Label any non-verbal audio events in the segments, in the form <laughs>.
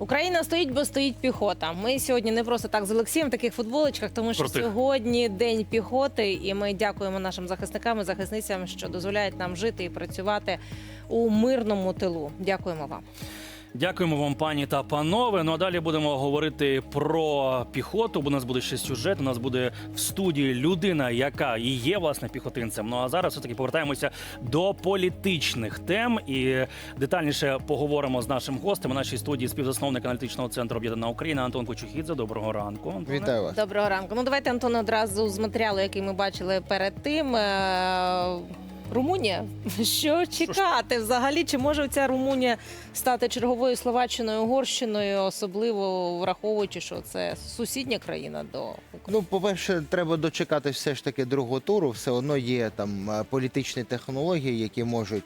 Україна стоїть, бо стоїть піхота. Ми сьогодні не просто так з Олексієм в таких футболочках, тому що Крутих. сьогодні день піхоти, і ми дякуємо нашим захисникам і захисницям, що дозволяють нам жити і працювати у мирному тилу. Дякуємо вам. Дякуємо вам, пані та панове. Ну а далі будемо говорити про піхоту. Бо у нас буде ще сюжет. У нас буде в студії людина, яка і є власне піхотинцем. Ну а зараз все таки повертаємося до політичних тем і детальніше поговоримо з нашим гостем. У нашій студії співзасновник аналітичного центру Об'єднана Україна Антон Кочухідзе. Доброго ранку. Антоне. Вітаю вас. Доброго ранку. Ну давайте Антон одразу з матеріалу, який ми бачили перед тим. Румунія, <laughs> що чекати взагалі? Чи може ця Румунія стати черговою Словаччиною, Угорщиною, особливо враховуючи, що це сусідня країна до України? Ну, по-перше, треба дочекати все ж таки другого туру. Все одно є там е, політичні технології, які можуть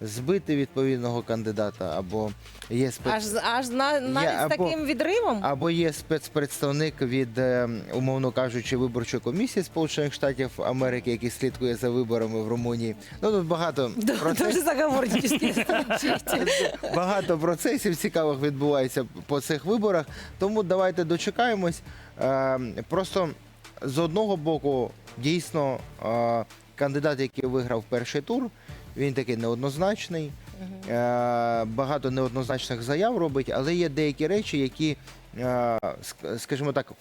збити відповідного кандидата, або є спец... Аж аж на навіть з або- таким відривом? або є спецпредставник від, е, умовно кажучи, виборчої комісії Сполучених Штатів Америки, який слідкує за виборами в Румунії. Ну тут багато <laughs> Дуже процесів. <laughs> Багато процесів цікавих відбувається по цих виборах. Тому давайте дочекаємось. Е, Просто з одного боку, дійсно, е, кандидат, який виграв перший тур, він такий неоднозначний. Е, Багато неоднозначних заяв робить, але є деякі речі, які, е, скажімо так,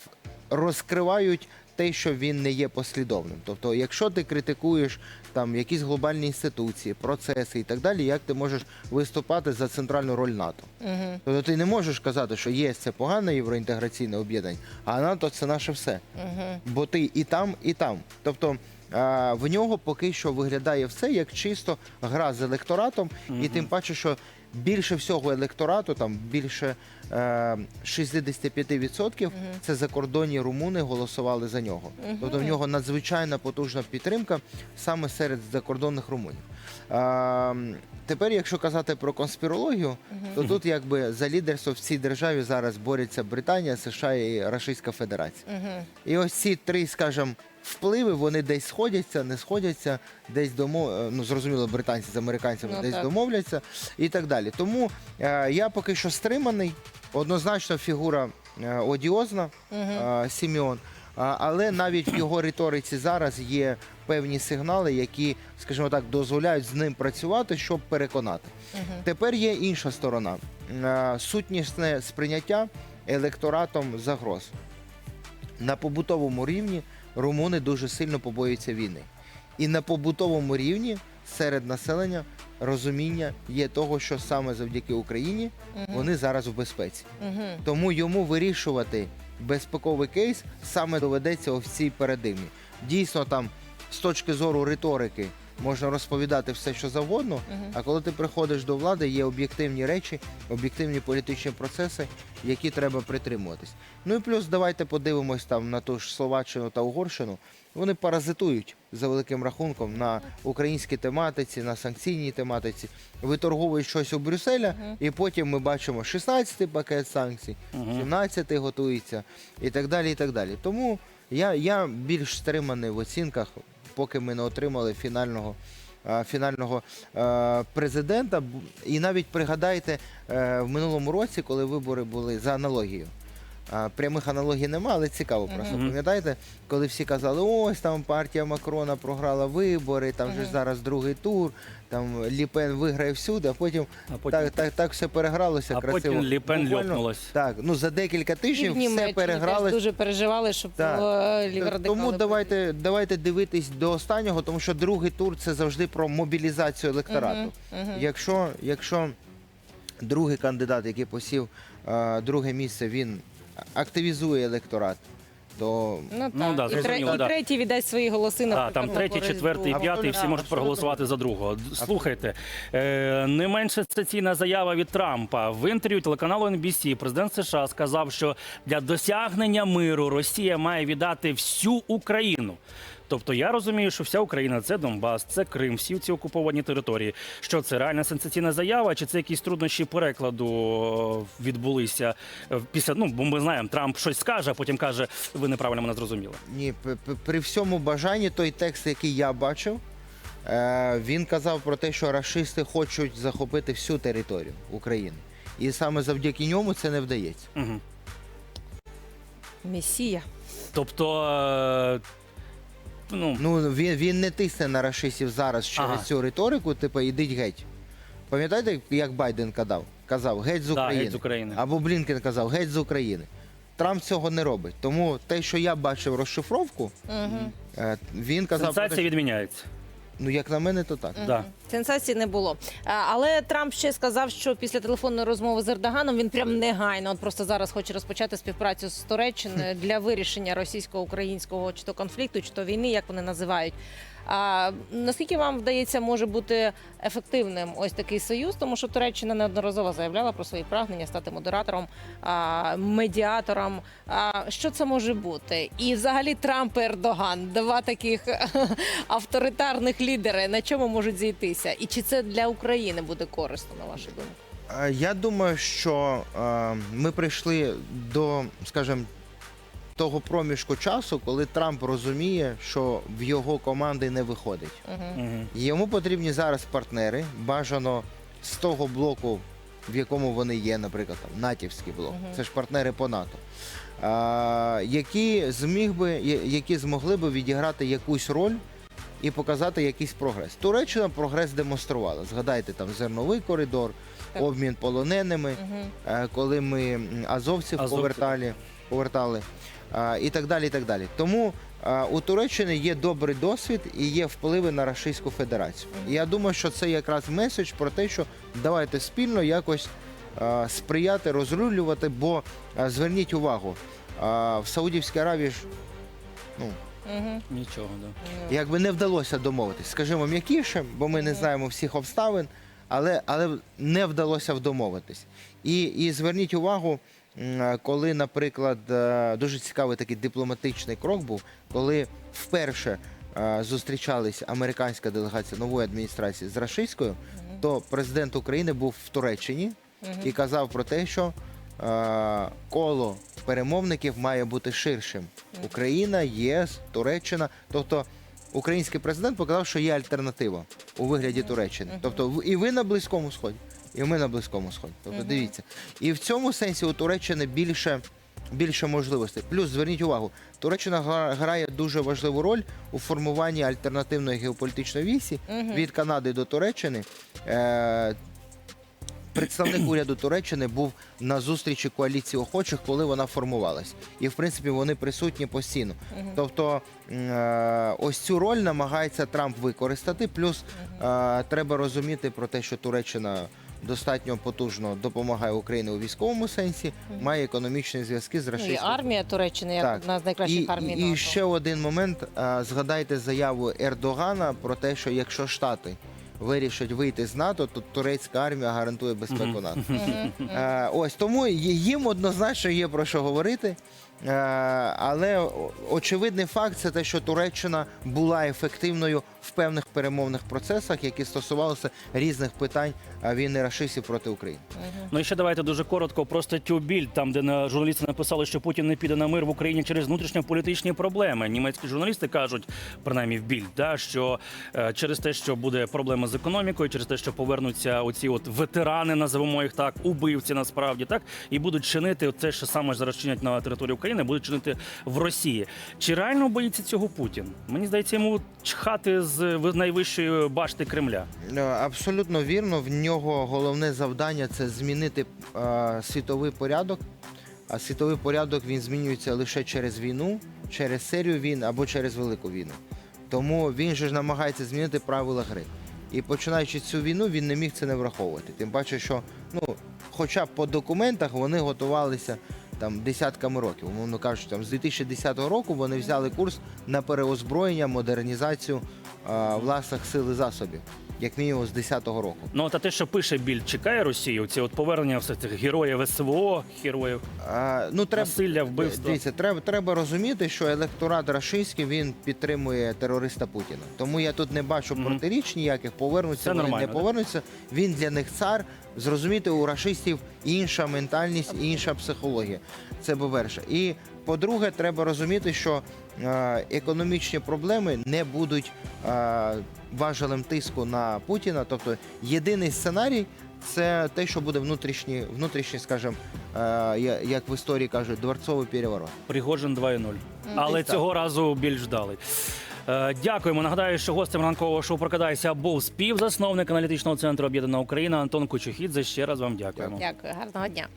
розкривають те, що він не є послідовним. Тобто, якщо ти критикуєш там якісь глобальні інституції, процеси і так далі, як ти можеш виступати за центральну роль НАТО? Мгм, Тобто ти не можеш казати, що ЄС це погане євроінтеграційне об'єднання, а НАТО це наше все. мгм. Бо ти і там, і там. Тобто в нього поки що виглядає все як чисто гра з електоратом, і тим паче, що більше всього електорату, там більше е, 65% це закордонні румуни голосували за нього. Тобто в нього надзвичайно потужна підтримка саме серед закордонних румунів. Тепер, якщо казати про конспірологію, то тут якби за лідерство в цій державі зараз борються Британія, США і Російська Федерація. Мгм. І ось ці три, скажімо, впливи, вони десь сходяться, не сходяться, десь домов... е, ну зрозуміло, британці з американцями Ну, десь так. домовляться і так далі. Тому е, я поки що стриманий, однозначно фігура е, одіозна е, Сімеон. А, Але навіть в його риториці зараз є певні сигнали, які, скажімо так, дозволяють з ним працювати, щоб переконати. Тепер є інша сторона Е, сутнісне сприйняття електоратом загроз. На побутовому рівні румуни дуже сильно побоюються війни. І на побутовому рівні серед населення розуміння є того, що саме завдяки Україні вони зараз в безпеці. Тому йому вирішувати безпековий кейс саме доведеться в цій передимі. Дійсно, там з точки зору риторики можна розповідати все, що завгодно. А коли ти приходиш до влади, є об'єктивні речі, об'єктивні політичні процеси, які треба притримуватись. Ну і плюс давайте подивимось там на ту ж Словаччину та Угорщину. Вони паразитують за великим рахунком на українській тематиці, на санкційній тематиці, виторговують щось у Брюсселя, і потім ми бачимо 16-й пакет санкцій, 17-й готується і так далі. і так далі. Тому я, я більш стриманий в оцінках, поки ми не отримали фінального. е, Фінального е, президента, і навіть пригадайте е, в минулому році, коли вибори були за аналогією. А, Прямих аналогій немає, але цікаво просто. Мгм. Пам'ятаєте, коли всі казали, ось там партія Макрона програла вибори, там же ж зараз другий тур, там Ліпен виграє всюди, а потім, А потім- так, так, так все перегралося А красиво. потім Ліпен Буквально, льопнулась. Так, ну за декілька І в тижнів все Німеччині теж перегралося. дуже переживали, щоб Так. е, Тому давайте, давайте дивитись до останнього, тому що другий тур це завжди про мобілізацію електорату. Якщо, якщо другий кандидат, який посів е, друге місце, він активізує електорат, то Ну, так. Ну, да, і, тре- зрозуміло, і да. третій віддасть свої голоси на Так, там третій, четвертий, і п'ятий, всі можуть проголосувати за другого. Слухайте, е, не менш сенсаційна заява від Трампа в інтерв'ю телеканалу NBC президент США сказав, що для досягнення миру Росія має віддати всю Україну. Тобто я розумію, що вся Україна це Донбас, це Крим, всі ці окуповані території. Що це реальна сенсаційна заява, чи це якісь труднощі перекладу е, відбулися е, після? Ну бо ми знаємо, Трамп щось скаже, а потім каже, ви неправильно мене зрозуміли. ні, при всьому бажанні той текст, який я бачив, е, він казав про те, що рашисти хочуть захопити всю територію України. І саме завдяки ньому це не вдається. Мгм. Месія. Тобто, ну, Ну він, він не тисне на расистів зараз через Ага. цю риторику, типу, ідіть геть. Пам'ятаєте, як Байден казав? Казав геть з да, України. геть з України. Або Блінкен казав геть з України. Трамп цього не робить. Тому те, що я бачив розшифровку, Угу. е, він казав, про те, Сенсація що- відміняється. Ну як на мене, то так. Да. Сенсації не було. А, Але Трамп ще сказав, що після телефонної розмови з Ердоганом він прям негайно, от просто зараз хоче розпочати співпрацю з Туреччиною <laughs> для вирішення російсько-українського чи то конфлікту, чи то війни, як вони називають. А наскільки вам вдається може бути ефективним ось такий союз, тому що Туреччина неодноразово заявляла про свої прагнення стати модератором, а, медіатором. А, що це може бути? І взагалі Трамп і Ердоган, два таких <laughs> авторитарних лідери, на чому можуть зійтися? І чи це для України буде корисно, на вашу думку? Я думаю, що ми прийшли до, скажімо, того проміжку часу, коли Трамп розуміє, що в його команди не виходить. Угу. Йому потрібні зараз партнери, бажано з того блоку, в якому вони є, наприклад, там натівський блок. Мгм. Це ж партнери по НАТО. А, які зміг би, які змогли би відіграти якусь роль і показати якийсь прогрес. Туреччина прогрес демонструвала. Згадайте там зерновий коридор, Так. обмін полоненими, Угу. коли ми азовців Азовців. повертали, повертали і так далі. І так далі. Тому у Туреччини є добрий досвід і є впливи на Російську Федерацію. І я думаю, що це якраз меседж про те, що давайте спільно якось сприяти, розрулювати, бо зверніть увагу, в Саудівській Аравії ж ну, Угу. Нічого, да. якби не вдалося домовитись, скажімо, м'якіше, бо ми не знаємо всіх обставин, але, але не вдалося домовитись. І, і зверніть увагу, коли, наприклад, е, дуже цікавий такий дипломатичний крок був, коли вперше е, зустрічались американська делегація нової адміністрації з рашистською, то президент України був в Туреччині і казав про те, що е, коло перемовників має бути ширшим. Україна, ЄС, Туреччина. Тобто український президент показав, що є альтернатива у вигляді Туреччини. Тобто і ви на Близькому Сході, і ми на Близькому Сході. Тобто Мгм. дивіться. І в цьому сенсі у Туреччини більше. Більше можливостей. Плюс зверніть увагу, Туреччина гра- грає дуже важливу роль у формуванні альтернативної геополітичної вісі Мгм. від Канади до Туреччини. Е, Представник <clears throat> уряду Туреччини був на зустрічі коаліції охочих, коли вона формувалась. І в принципі вони присутні постійно. Тобто м, е, ось цю роль намагається Трамп використати. Плюс е, треба розуміти про те, що Туреччина достатньо потужно допомагає Україні у військовому сенсі, має економічні зв'язки з Ну, і армія Туреччини як Так. одна з найкращих І, армій і, НАТО. і ще один момент. Згадайте заяву Ердогана про те, що якщо Штати вирішать вийти з НАТО, то турецька армія гарантує безпеку НАТО. Ось тому їм однозначно є про що говорити. Е, Але очевидний факт це те, що Туреччина була ефективною в певних перемовних процесах, які стосувалися різних питань війни рашистів проти України. Ну і ще давайте дуже коротко про статтю Більд, там де на журналісти написали, що Путін не піде на мир в Україні через внутрішньополітичні проблеми. Німецькі журналісти кажуть, принаймні в Більд, да, що е, через те, що буде проблема з економікою, через те, що повернуться оці от ветерани, називаємо їх так, убивці насправді так, і будуть чинити те, що саме зараз чинять на території України, будуть чинити в Росії. Чи реально боїться цього Путін? Мені здається, йому чхати з найвищої башти Кремля. Е, Абсолютно вірно. В нього головне завдання це змінити е, світовий порядок. А світовий порядок він змінюється лише через війну, через серію війн або через велику війну. Тому він же ж намагається змінити правила гри. І починаючи цю війну, він не міг це не враховувати. Тим паче, що ну, хоча б по документах вони готувалися там десятками років. Умовно кажучи, там з 2010 року вони взяли курс на переозброєння, модернізацію власних сил і засобів, як мінімум з 10-го року. Ну та те, що пише Більд, чекає Росію, ці от повернення все цих героїв СВО, героїв А, ну, треба, насилля, вбивства. Дивіться, треба, треба розуміти, що електорат рашистський він підтримує терориста Путіна. Тому я тут не бачу Мгм. протиріч ніяких, повернуться Це вони нормально, не да? повернуться. Він для них цар. Зрозуміти, у рашистів інша ментальність, інша психологія. Це по-перше. І по-друге, треба розуміти, що е, економічні проблеми не будуть е, важелем тиску на Путіна. Тобто єдиний сценарій це те, що буде внутрішній, внутрішній, скажімо, е, як в історії кажуть, дворцовий переворот. Пригожин 2.0. Але так. цього разу більш вдалий. Дякуємо. Нагадаю, що гостем ранкового шоу Прокидайся був співзасновник аналітичного центру Об'єднана Україна Антон Кучухідзе. Ще раз вам дякуємо. Дякую, гарного дня.